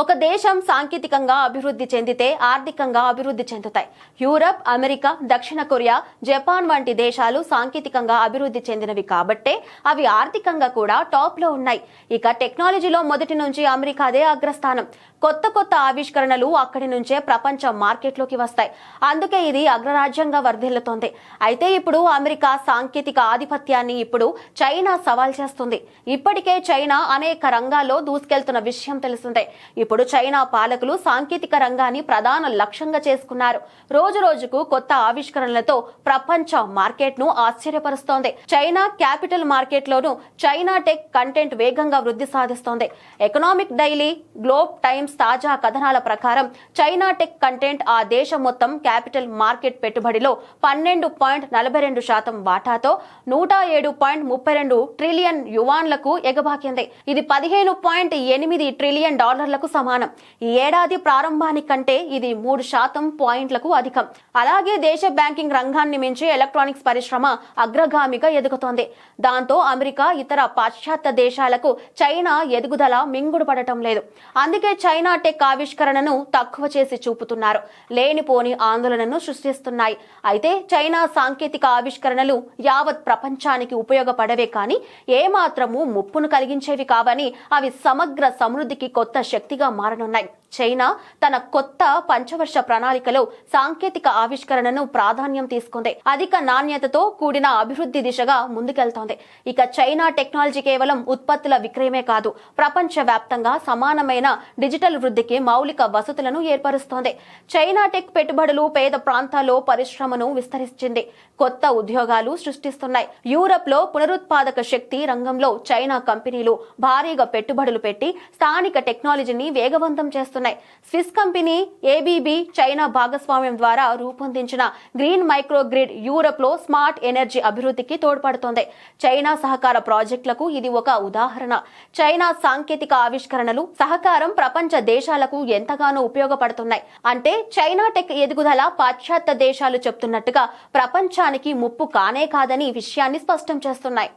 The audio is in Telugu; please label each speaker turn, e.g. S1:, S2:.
S1: ఒక దేశం సాంకేతికంగా అభివృద్ధి చెందితే ఆర్థికంగా అభివృద్ధి చెందుతాయి. యూరప్ అమెరికా దక్షిణ కొరియా జపాన్ వంటి దేశాలు సాంకేతికంగా అభివృద్ధి చెందినవి కాబట్టే అవి ఆర్థికంగా కూడా టాప్లో ఉన్నాయి. ఇక టెక్నాలజీలో మొదటి నుంచి అమెరికాదే అగ్రస్థానం. కొత్త కొత్త ఆవిష్కరణలు అక్కడి నుంచే ప్రపంచ మార్కెట్లోకి వస్తాయి. అందుకే ఇది అగ్రరాజ్యంగా వర్ధిల్లుతోంది. అయితే ఇప్పుడు అమెరికా సాంకేతిక ఆధిపత్యాన్ని ఇప్పుడు చైనా సవాల్ చేస్తుంది. ఇప్పటికే చైనా అనేక రంగాల్లో దూసుకెళ్తున్న విషయం తెలిసిందే ఇప్పుడు చైనా పాలకులు సాంకేతిక రంగాన్ని ప్రధాన లక్ష్యంగా చేసుకున్నారు. రోజు రోజుకు కొత్త ఆవిష్కరణలతో ప్రపంచ మార్కెట్ను ఆశ్చర్యపరుస్తోంది. చైనా క్యాపిటల్ మార్కెట్ లోను చైనా టెక్ కంటెంట్ వేగంగా వృద్ధి సాధిస్తోంది. ఎకనామిక్ డైలీ గ్లోబ్ టైమ్స్ తాజా కథనాల ప్రకారం చైనా టెక్ కంటెంట్ ఆ దేశం మొత్తం క్యాపిటల్ మార్కెట్ పెట్టుబడిలో పన్నెండు పాయింట్ నలభై రెండు శాతం వాటాతో నూట ఏడు పాయింట్ ముప్పై రెండు ట్రిలియన్ యువాన్లకు ఎగబాకింది. ఇది పదిహేను పాయింట్ ఎనిమిది ట్రిలియన్ డాలర్లకు సమానం. ఈ ఏడాది ప్రారంభానికంటే ఇది మూడు శాతం పాయింట్లకు అధికం. అలాగే దేశ బ్యాంకింగ్ రంగాన్ని మించి ఎలక్ట్రానిక్స్ పరిశ్రమ అగ్రగామిగా ఎదుగుతోంది. దాంతో అమెరికా ఇతర పాశ్చాత్య దేశాలకు చైనా ఎదుగుదల మింగుడు పడటం లేదు. అందుకే చైనా టెక్ ఆవిష్కరణను తక్కువ చేసి చూపుతున్నారు. లేనిపోని ఆందోళనను సృష్టిస్తున్నాయి. అయితే చైనా సాంకేతిక ఆవిష్కరణలు యావత్ ప్రపంచానికి ఉపయోగపడవే కానీ ఏమాత్రము ముప్పును కలిగించేవి కావని అవి సమగ్ర సమృద్ధికి కొత్త శక్తిగా మారనున్నాయి చైనా తన కొత్త పంచవర్ష ప్రణాళికలో సాంకేతిక ఆవిష్కరణను ప్రాధాన్యం తీసుకుంది. అధిక నాణ్యతతో కూడిన అభివృద్ధి దిశగా ముందుకెళ్తోంది. ఇక చైనా టెక్నాలజీ కేవలం ఉత్పత్తుల విక్రయమే కాదు ప్రపంచ వ్యాప్తంగా సమానమైన డిజిటల్ వృద్ధికి మౌలిక వసతులను ఏర్పరుస్తోంది. చైనా టెక్ పెట్టుబడులు పేద ప్రాంతాల్లో పరిశ్రమను విస్తరించింది కొత్త ఉద్యోగాలు సృష్టిస్తున్నాయి. యూరప్లో పునరుత్పాదక శక్తి రంగంలో చైనా కంపెనీలు భారీగా పెట్టుబడులు పెట్టి స్థానిక టెక్నాలజీని వేగవంతం చేస్తున్నాయి. స్విస్ కంపెనీ ఏబీబీ చైనా భాగస్వామ్యం ద్వారా రూపొందించిన గ్రీన్ మైక్రో గ్రిడ్ యూరప్లో స్మార్ట్ ఎనర్జీ అభివృద్ధికి తోడ్పడుతోంది. చైనా సహకార ప్రాజెక్టులకు ఇది ఒక ఉదాహరణ. చైనా సాంకేతిక ఆవిష్కరణలు సహకారం ప్రపంచ దేశాలకు ఎంతగానో ఉపయోగపడుతున్నాయి. అంటే చైనా టెక్ ఎదుగుదల పాశ్చాత్య దేశాలు చెప్తున్నట్టుగా ప్రపంచానికి ముప్పు కానే కాదని విషయాన్ని స్పష్టం చేస్తున్నాయి.